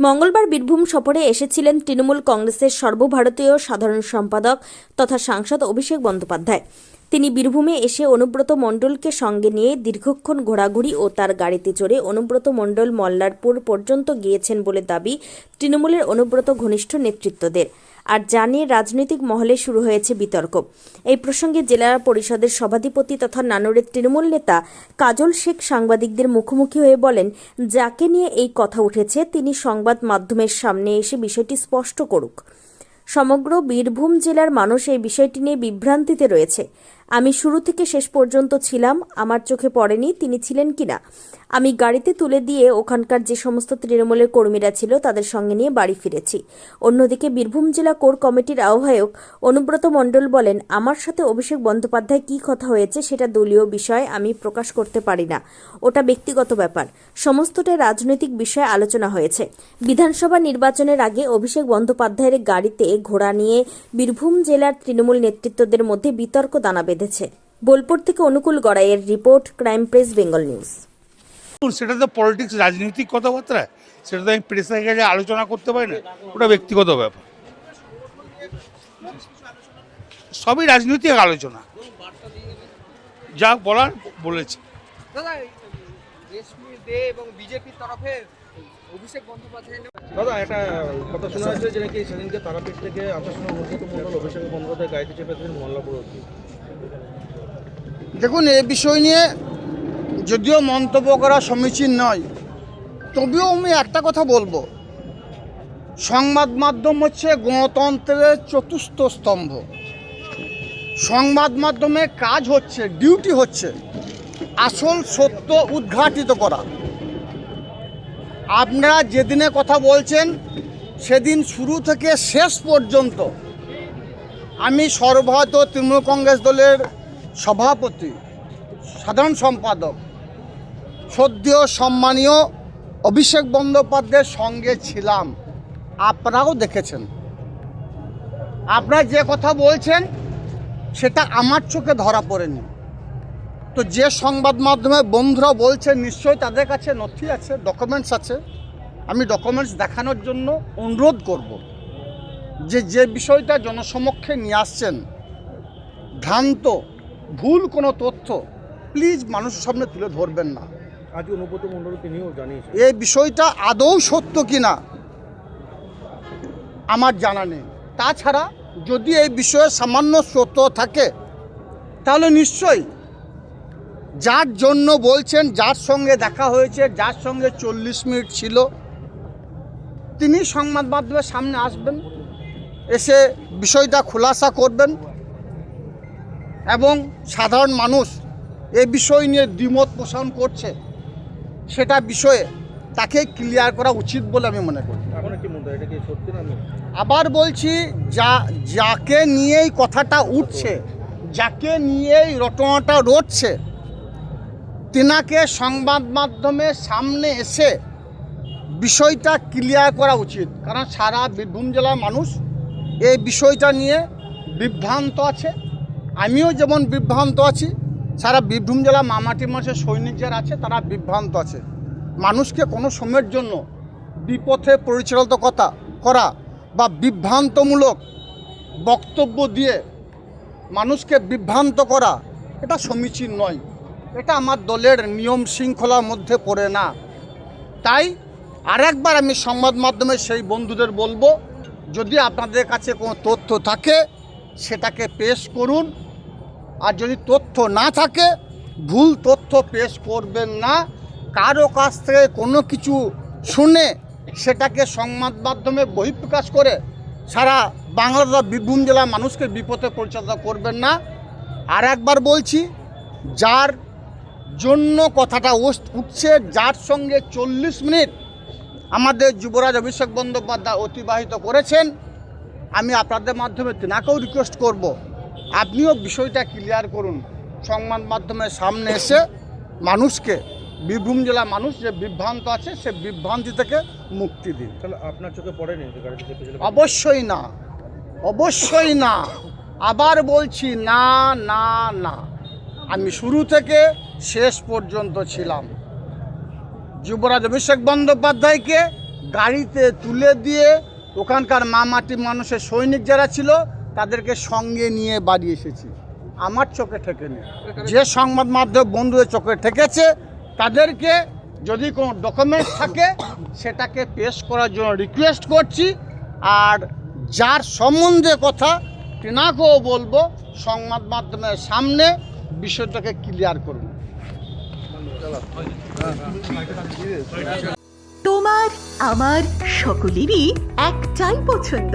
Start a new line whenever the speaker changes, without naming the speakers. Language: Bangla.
মঙ্গলবার বীরভূম সফরে এসেছিলেন তৃণমূল কংগ্রেসের সর্বভারতীয় সাধারণ সম্পাদক তথা সাংসদ অভিষেক বন্দ্যোপাধ্যায়। তিনি বীরভূমে এসে অনুব্রত মণ্ডলকে সঙ্গে নিয়ে দীর্ঘক্ষণ ঘোরাঘুরি ও তার গাড়িতে চড়ে অনুব্রত মণ্ডল মল্লারপুর পর্যন্ত গিয়েছেন বলে দাবি তৃণমূলের অনুব্রত ঘনিষ্ঠ নেতৃত্বদের। আর যা নিয়ে রাজনৈতিক মহলে শুরু হয়েছে বিতর্ক। এই প্রসঙ্গে জেলা পরিষদের সভাধিপতি তথা নানুরের তৃণমূল নেতা কাজল শেখ সাংবাদিকদের মুখোমুখি হয়ে বলেন, যাকে নিয়ে এই কথা উঠেছে, তিনি সংবাদ মাধ্যমের সামনে এসে বিষয়টি স্পষ্ট করুক। সমগ্র বীরভূম জেলার মানুষ এই বিষয়টি নিয়ে বিভ্রান্তিতে রয়েছে। আমি শুরু থেকে শেষ পর্যন্ত ছিলাম, আমার চোখে পড়েনি তিনি ছিলেন কিনা। আমি গাড়িতে তুলে দিয়ে ওখানকার যে সমস্ত তৃণমূলের কর্মীরা ছিল তাদের সঙ্গে নিয়ে বাড়ি ফিরেছি। অন্যদিকে বীরভূম জেলা কোর কমিটির আহ্বায়ক অনুব্রত মণ্ডল বলেন, আমার সাথে অভিষেক বন্দ্যোপাধ্যায় কী কথা হয়েছে সেটা দলীয় বিষয়, আমি প্রকাশ করতে পারি না। ওটা ব্যক্তিগত ব্যাপার। সমস্তটাই রাজনৈতিক বিষয়ে আলোচনা হয়েছে। বিধানসভা নির্বাচনের আগে অভিষেক বন্দ্যোপাধ্যায়ের গাড়িতে ঘোড়া নিয়ে বীরভূম জেলার তৃণমূল নেতৃত্বদের মধ্যে বিতর্ক দানা বেঁধেছে। বোলপুর থেকে Anukul গড়াইয়ের report crime press Bengal news.
সেটা তো পলিটিক্স রাজনৈতিক কথাবার্তা। সেটা তো আমি প্রেসের কাছে আলোচনা করতে পারি না। ওটা ব্যক্তিগত ব্যাপার। সবই রাজনৈতিক আলোচনা। যা বলার বলেছে।
এবং বিজেপির তরফে অভিষেক বন্দ্যোপাধ্যায়
দাদা একটা কথা শোনা যাচ্ছে যে নাকি সেদিনকে তারাপীঠ থেকে সময় অভিষেক বন্দ্যোপাধ্যায় গাড়িতে চেপেছিলেন মল্লাপুর অব্দি
দেখুন, এ বিষয় নিয়ে যদিও মন্তব্য করা সমীচীন নয়, তবেও আমি একটা কথা বলব। সংবাদ মাধ্যম হচ্ছে গণতন্ত্রের চতুর্থ স্তম্ভ। সংবাদ মাধ্যমে কাজ হচ্ছে, ডিউটি হচ্ছে, আসল সত্য উদ্ঘাটিত করা। আপনারা যেদিনে কথা বলছেন, সেদিন শুরু থেকে শেষ পর্যন্ত আমি সর্বভারতীয় তৃণমূল কংগ্রেস দলের সভাপতি, সাধারণ সম্পাদক সদ্য সম্মানীয় অভিষেক বন্দ্যোপাধ্যায়ের সঙ্গে ছিলাম। আপনারাও দেখেছেন। আপনারা যে কথা বলছেন, সেটা আমার চোখে ধরা পড়েনি। তো যে সংবাদ মাধ্যমে বন্ধুরা বলছে, নিশ্চয়ই তাদের কাছে নথি আছে ডকুমেন্টস আছে। আমি ডকুমেন্টস দেখানোর জন্য অনুরোধ করব যে যে বিষয়টা জনসমক্ষে নিয়ে আসছেন, ভ্রান্ত ভুল কোনো তথ্য প্লিজ মানুষের সামনে তুলে ধরবেন না।
আজ অনুব্রত মন্ডল তিনিও জানিয়েছেন।
এই বিষয়টা আদৌ সত্য কিনা আমার জানা নেই। তাছাড়া যদি এই বিষয়ে সামান্য সত্য থাকে তাহলে নিশ্চয়ই যার জন্য বলছেন যার সঙ্গে দেখা হয়েছে যার সঙ্গে চল্লিশ মিনিট ছিল তিনি সংবাদ মাধ্যমের সামনে আসবেন এসে বিষয়টা খোলাসা করবেন। এবং সাধারণ মানুষ এ বিষয় নিয়ে দ্বিমত পোষণ করছে সেটা বিষয়ে তাকে ক্লিয়ার করা উচিত বলে আমি মনে করি? আবার বলছি যা যাকে নিয়েই কথাটা উঠছে যাকে নিয়েই রটনাটা রটছে তেনাকে সংবাদ মাধ্যমের সামনে এসে বিষয়টা ক্লিয়ার করা উচিত। কারণ সারা বীরভূম জেলার মানুষ এই বিষয়টা নিয়ে বিভ্রান্ত আছে। আমিও যেমন বিভ্রান্ত আছি, সারা বীরভূম জেলা মামাটি মাসের সৈনিক যারা আছে, তারা বিভ্রান্ত আছে। মানুষকে কোনো সময়ের জন্য বিপথে পরিচালিত কথা, করা বা বিভ্রান্তমূলক বক্তব্য দিয়ে মানুষকে বিভ্রান্ত করা, এটা সমীচীন নয়। এটা আমার দলের নিয়ম শৃঙ্খলার মধ্যে পড়ে না। তাই আরেকবার আমি সংবাদ মাধ্যমে সেই বন্ধুদের বলব, যদি আপনাদের কাছে কোনো তথ্য থাকে, সেটাকে পেশ করুন। আর যদি তথ্য না থাকে, ভুল তথ্য পেশ করবেন না। কারও কাছ থেকে কোনো কিছু শুনে সেটাকে সংবাদ মাধ্যমে বহিঃপ্রকাশ করে সারা বাংলা বীরভূম জেলার মানুষকে বিপথে পরিচালনা করবেন না। আর একবার বলছি, যার জন্য কথাটা উঠছে, যার সঙ্গে চল্লিশ মিনিট আমাদের যুবরাজ অভিষেক বন্দ্যোপাধ্যায় অতিবাহিত করেছেন, আমি আপনাদের মাধ্যমে তেনাকেও রিকোয়েস্ট করব। আপনিও বিষয়টা ক্লিয়ার করুন। সংবাদ মাধ্যমের সামনে এসে মানুষকে বীরভূম জেলার মানুষ যে বিভ্রান্ত আছে সে বিভ্রান্তি থেকে মুক্তি দিন।
তাহলে আপনার চোখে পড়েনি
অবশ্যই না। অবশ্যই না। আবার বলছি না না না। আমি শুরু থেকে শেষ পর্যন্ত ছিলাম। যুবরাজ অভিষেক বন্দ্যোপাধ্যায়কে গাড়িতে তুলে দিয়ে ওখানকার মামাটি মানুষের সৈনিক যারা ছিল তাদেরকে সঙ্গে নিয়ে বাড়ি এসেছি। আমার চোখে ঠেকেনি। যে সংবাদ মাধ্যম বন্ধুদের চোখে ঠেকেছে, তাদেরকে যদি কোনো ডকুমেন্ট থাকে, সেটাকে পেশ করার জন্য রিকোয়েস্ট করছি। আর যার সম্বন্ধে কথা, তেনাকেও বলব, সংবাদ মাধ্যমের সামনে বিষয়টাকে ক্লিয়ার করুন।
তোমার, আমার সকলেরই একটাই পছন্দ।